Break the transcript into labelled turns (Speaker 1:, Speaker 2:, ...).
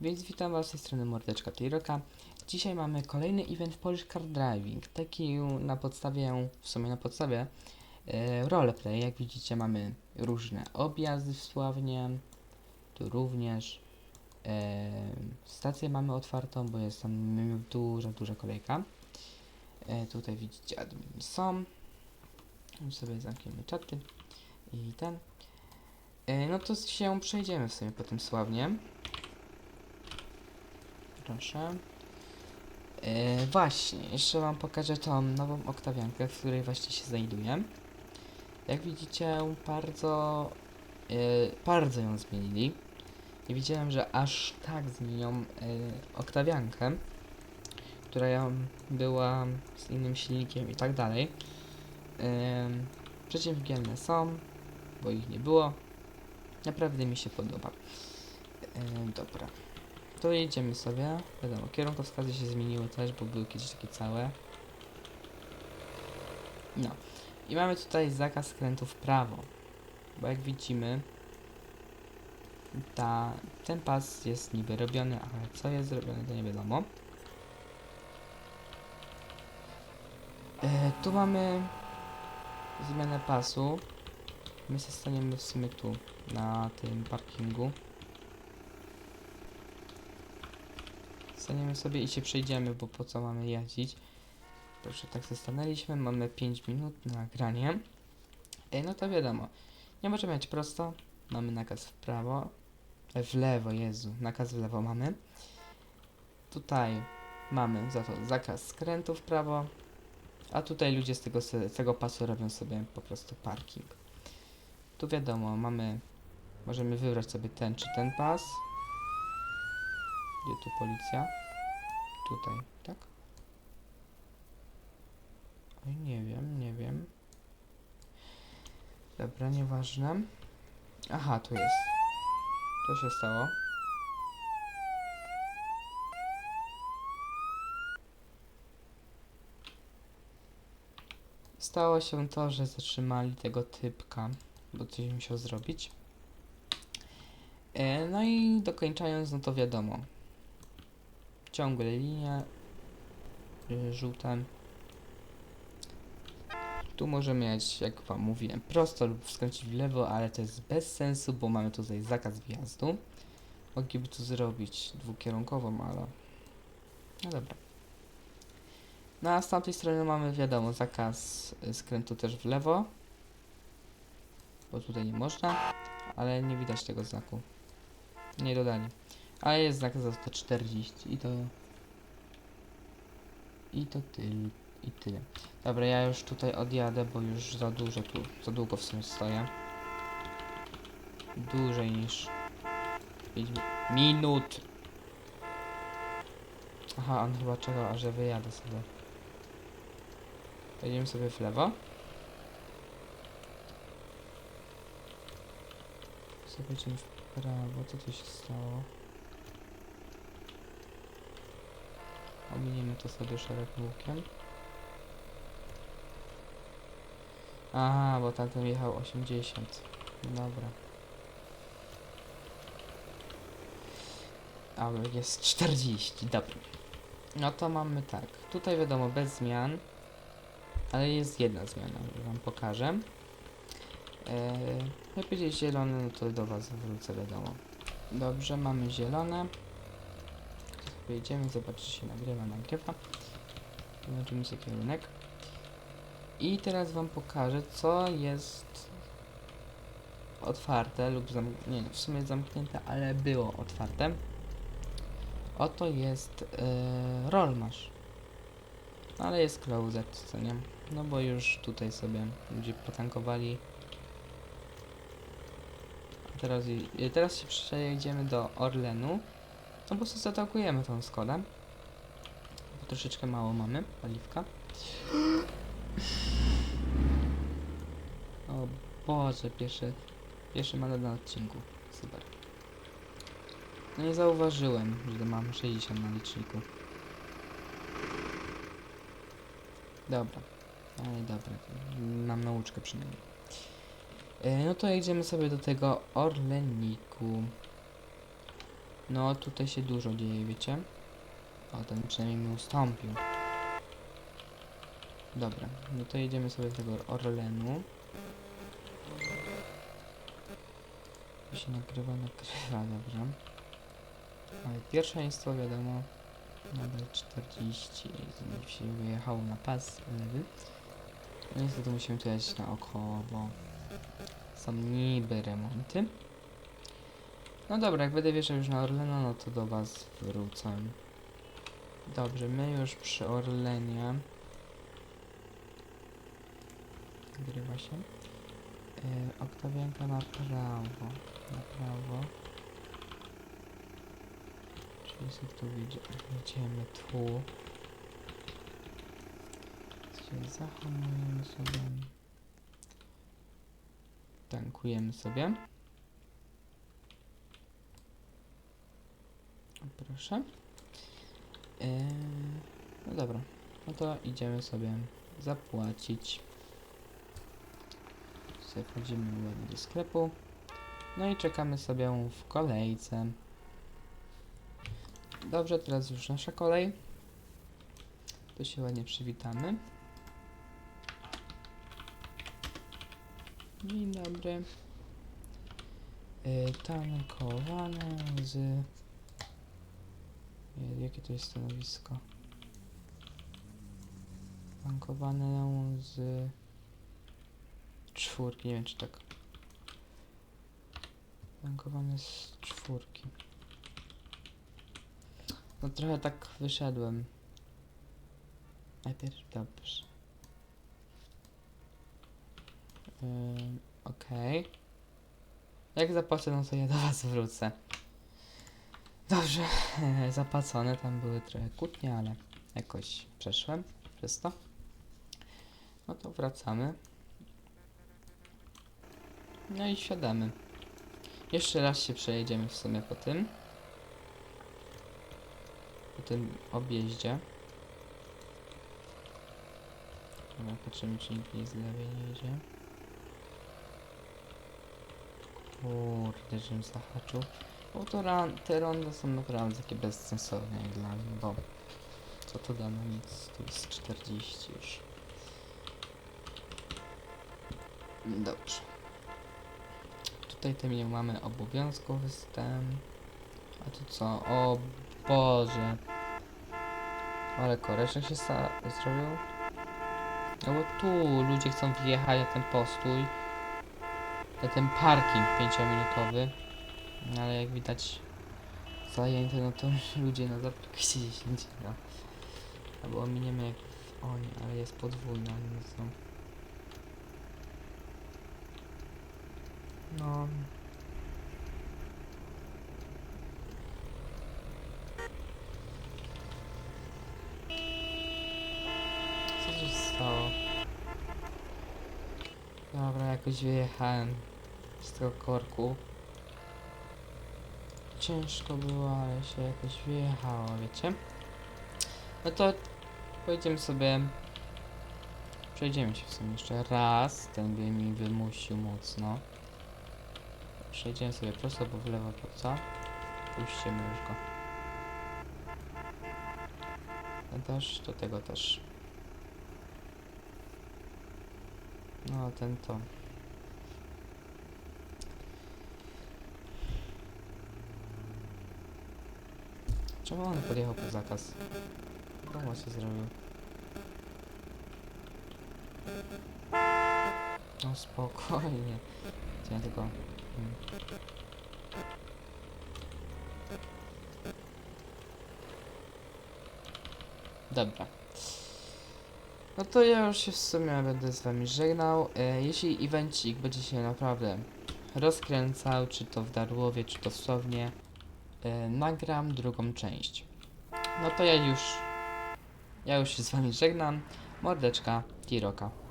Speaker 1: Więc witam Was z tej strony Mordeczka Tejroka. Dzisiaj mamy kolejny event Polish Car Driving. Taki na podstawie, w sumie na podstawie e, roleplay. Jak widzicie mamy różne objazdy w Sławnie. Tu również. E, stację mamy otwartą, bo jest tam duża, duża kolejka. E, tutaj widzicie admini są. Sobie zamkniemy czaty i ten. E, no to się przejdziemy w sumie po tym Sławnie. Proszę. E, właśnie, jeszcze Wam pokażę tą nową oktawiankę, w której właśnie się znajduję. Jak widzicie, bardzo, e, bardzo ją zmienili. Nie wiedziałem, że aż tak zmienią e, oktawiankę, która ją była z innym silnikiem i tak dalej. E, przeciwwgielne są, bo ich nie było. Naprawdę mi się podoba. E, dobra. To jedziemy sobie. Wiadomo, kierunkowskazy się zmieniły też, bo były kiedyś takie całe. No. I mamy tutaj zakaz skrętu w prawo. Bo jak widzimy, ta, ten pas jest niby robiony, ale co jest zrobione, to nie wiadomo. E, tu mamy zmianę pasu. My się staniemy w sumie tu, na tym parkingu. Staniemy sobie i się przejdziemy, bo po co mamy jeździć. Proszę, tak się stanęliśmy, mamy 5 minut na granie. No to wiadomo, nie możemy jechać prosto, mamy nakaz w prawo, w lewo, Jezu, nakaz w lewo mamy. Tutaj mamy za to zakaz skrętu w prawo, a tutaj ludzie z tego, z tego pasu robią sobie po prostu parking. Tu wiadomo, mamy, możemy wybrać sobie ten czy ten pas. Gdzie tu policja? Tutaj, tak? Oj, nie wiem, nie wiem. Dobra, nieważne. Aha, tu jest. Co się stało? Stało się to, że zatrzymali tego typka, bo coś musiał zrobić. E, no i dokończając, no to wiadomo. Ciągle linie y, żółte. Tu możemy jechać, jak wam mówiłem, prosto lub skręcić w lewo, ale to jest bez sensu, bo mamy tutaj zakaz wjazdu. Mogliby tu zrobić dwukierunkową, ale... No dobra. No a z tamtej strony mamy, wiadomo, zakaz y, skrętu też w lewo. Bo tutaj nie można, ale nie widać tego znaku. Nie dodali. Ale jest znak za 140 i to... I to tyle. I tyle. Dobra, ja już tutaj odjadę, bo już za dużo tu, za długo w sumie stoję. Dłużej niż 5 minut. Aha, on chyba czekał, aż ja wyjadę sobie. Pojedziemy sobie w lewo. Pojedziemy w prawo, co tu się stało? Ominiemy to sobie szerokim łukiem. Aha, bo tamten jechał 80. Dobra. A jest 40, dobra. No to mamy tak. Tutaj wiadomo bez zmian. Ale jest jedna zmiana, wam pokażę. Eee, jak będzie zielony, no to do was wrócę, wiadomo. Dobrze, mamy zielone. Wyjdziemy, zobaczyć, czy się nagrywa, nagrywa. Zobaczymy sobie kierunek. I teraz wam pokażę, co jest otwarte lub zam... nie, w sumie zamknięte, ale było otwarte. Oto jest yy, Rollmash. Ale jest closed, co nie? No bo już tutaj sobie ludzie potankowali. A teraz, teraz się przejedziemy do Orlenu. No po prostu zaatakujemy tą Skodę. Bo troszeczkę mało mamy paliwka. O Boże, pierwszy, pierwszy mandat na odcinku. Super. No nie zauważyłem, że mam 60 na liczniku. Dobra. Ale dobra, mam nauczkę przynajmniej. E, no to jedziemy sobie do tego Orleniku. No tutaj się dużo dzieje, wiecie? O, ten przynajmniej mi ustąpił. Dobra, no to jedziemy sobie do tego Orlenu. To się nagrywa, nagrywa, dobra. Ale pierwszeństwo wiadomo, nadal 40, znów się wyjechało na pas lewy. No niestety musimy tu jechać na oko, bo są niby remonty. No dobra, jak będę wjeżdżał już na Orlena, no to do was wrócę. Dobrze, my już przy Orlenie. Nagrywa się. Yy, oktawianka na prawo. Na prawo. Czyli sobie tu jedziemy tu. Zahamujemy sobie. Tankujemy sobie. Proszę. Yy, no dobra, no to idziemy sobie zapłacić. Sobie wchodzimy ładnie do sklepu. No i czekamy sobie w kolejce. Dobrze, teraz już nasza kolej. Tu się ładnie przywitamy. Dzień dobry. Yy, tankowane z... Jakie to jest stanowisko? Tankowane z... Czwórki, nie wiem czy tak. Tankowane z czwórki. No trochę tak wyszedłem. Najpierw dobrze. Yy, Okej. Jak zapłacę, no to ja do was wrócę. Dobrze, e, zapłacone, tam były trochę kłótnie, ale jakoś przeszłem przez to. No to wracamy. No i siadamy. Jeszcze raz się przejedziemy w sumie po tym. Po tym objeździe. Dobra, patrzymy czy nikt nie z lewej nie jedzie. Kurde, żebym zahaczył. Bo te rondy są naprawdę takie bezsensowne jak dla mnie, bo co to da na nic, tu jest 40 już. Dobrze. Tutaj tym nie mamy obowiązkowy występ. A tu co? O Boże. Ale koreczek się zrobił. No bo tu ludzie chcą wjechać na ten postój. Na ten parking 5-minutowy. No ale jak widać zajęte, no to ludzie na zaplekie 10 no. Albo ominiemy jak oni, ale jest podwójna, więc no. No. Co się stało? Dobra, jakoś wyjechałem z tego korku. Ciężko było, ale się jakoś wyjechało, wiecie? No to pojedziemy sobie. Przejdziemy się w sumie jeszcze raz. Ten by mi wymusił mocno. Przejdziemy sobie prosto, bo w lewo po co? Puścimy już go. Ten też, do tego też. No, ten to. Czemu on podjechał po zakaz? Komu się zrobił? No spokojnie. Chciałem tylko... mm. Dobra. No to ja już się w sumie będę z wami żegnał. E, jeśli evencik będzie się naprawdę rozkręcał, czy to w Darłowie, czy to w Słownie, nagram drugą część. No to ja już, ja już się z wami żegnam. Mordeczka, Tiroka.